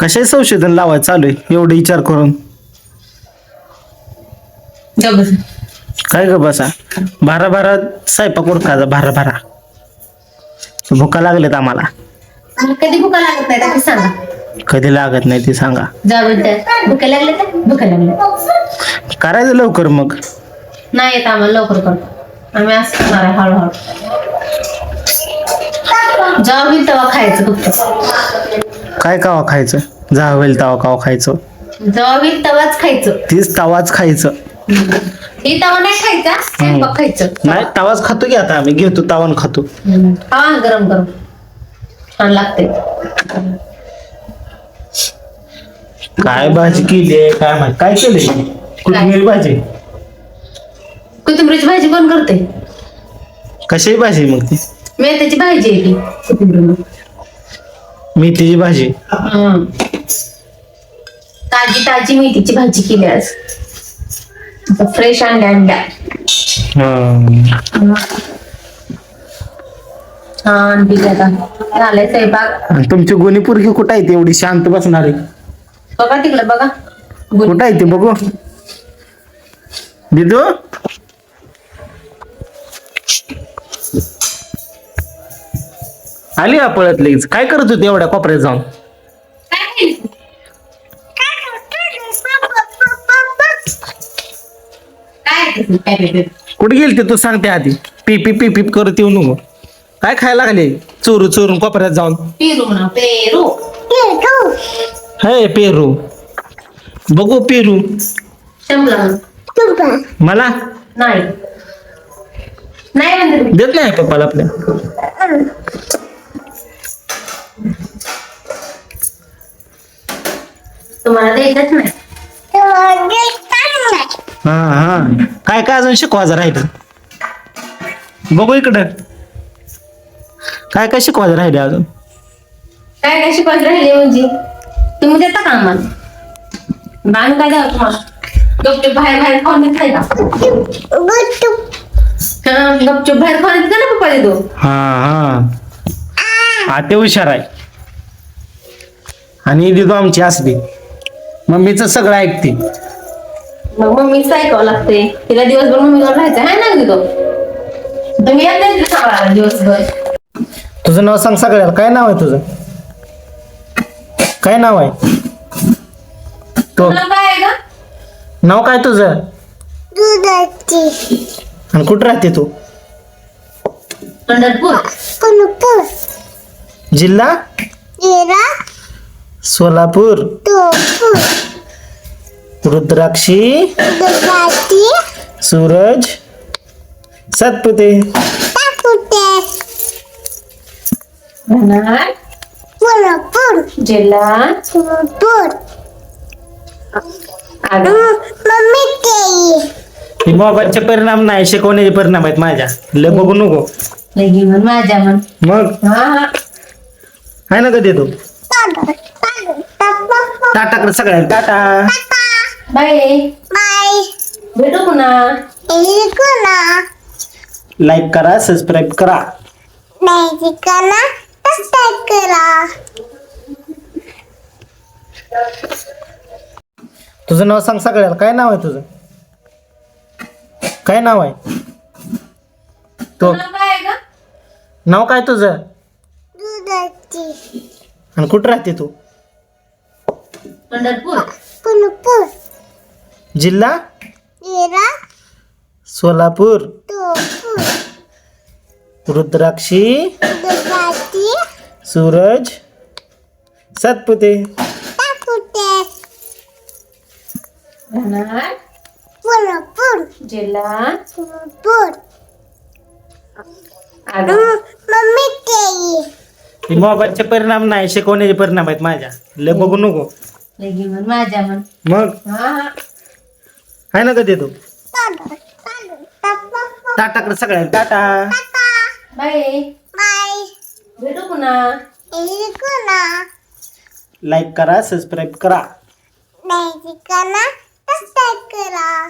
कशाचे संशोधन लावायचं चालू आहे एवढं विचार करून. बस. काय ग बसा? भारा भारा स्वयंपाक उरकायचा भारा भारा. भुका लागलेत आम्हाला. कधी भुका लागत नाही ते सांगा. कधी लागत नाही ते सांगा. भुका लागले तर भुका लागले करायचं लवकर मग. नाही येत आम्हाला लवकर करतो आम्ही असं करणार आहे हळूहळू. जेव्हा होईल तेव्हा खायचं फक्त. काय कावा खायचं? जा होईल तवा कावा खायचं. जेव्हा होईल तेव्हाच खायचं. तीच तवाच खायचं. ही तवा नाही खायचा स्वयंपाक खायचं. नाही तवाच खातो की आता आम्ही? घेतो तवान खातो. हा गरम गरम. छान लागते. काय भाजी केली आहे? काय माहीत? काय केलंय? कोथिंबीर भाजी? कोथिंबरीची भाजी कोण करते? कशाची भाजी मग ती? मेथीची भाजी आहे ती. कोथिंबीर. मेथीची भाजी. ताजी ताजी मेथीची भाजी केली आज. फ्रेश अंड्या अंड्या हं. छान ठीक आता. झालंय स्वयंपाक. आणि तुमची गुणी पोरगी कुठं आहे ती? एवढी शांत बसणारी. बघा तिकडं बघा. कुठं आहे ती? बघू. दिदू आली का पळत लगेच. काय करत होती एवढ्या कोपऱ्यात जाऊन? कुठे गेली ते तू सांगते आधी? पी पी पी पीप करत येऊ नको. काय खायला लागले? चोरू चोरून कोपऱ्यात जाऊन. पेरू म्हणा पेरू. हे पेरू बघू पेरू. मला? नाही. देत नाही पप्पाला आपल्या. तुम्हाला द्यायचंच नाही. हा हा. काय काय अजून शिकवायचं राहिलं बघू इकडं. काय काय शिकवायचं राहिले अजून? काय काय शिकवायचं राहिले म्हणजे? तुम्ही देता का आम्हाला? बाण काय द्यावं तुम्हाला? गपचूप बाहेर बाहेर खाऊन देत नाही का? हा, गपचूप बाहेर खाऊन देत ना पप्पा देतो. हा हा. हा ते हुशार आहे. आणि दिदू आमची असते मम्मीचं सगळं ऐकते. मग मम्मीच ऐकावं लागते. तिला दिवसभर मम्मीवर राहायचं आहे ना तुम्ही येत नाही तिला सांभाळायला दिवसभर. तुझं नाव सांग सगळ्याला. काय नाव आहे तुझं? काय नाव आहे? तो. तुला काय आहे का नाव काय तुझं? आणि कुठं राहते तू? पंढरपूर. जिल्हा? सोलापूर. रुद्राक्षी सूरज सातपुते. जिल्हा. हे मोबाईलचे परिणाम नाही शिकवण्याचे परिणाम आहेत माझ्या. लय बघू नको. लगी माझ्या मग? हा. हा आहे ना कधी तू टाटाकडे सगळ्या टाटा. बाय. भेटू पुन्हा. लाईक करा सबस्क्राईब करा. तुझं नाव सांग सगळ्याला. काय नाव आहे तुझं? काय नाव आहे? तो. नाव काय तुझं? आणि कुठं राहते तू? पंढरपूर. जिल्हा? सोलापूर. रुद्राक्षी. सूरज. सातपुते. धनार जिल्हा. हे मोबाईलचे परिणाम नाही शिकवण्याचे परिणाम आहेत माझ्या. लय बघू नको. लगी म्हण माझ्या म्हण मग? हा. हा आहे ना कधी तू टाटाकडे सगळ्या टाटा. बाय. भेटू पुन्हा. लाईक करा सबस्क्राईब करा. करा.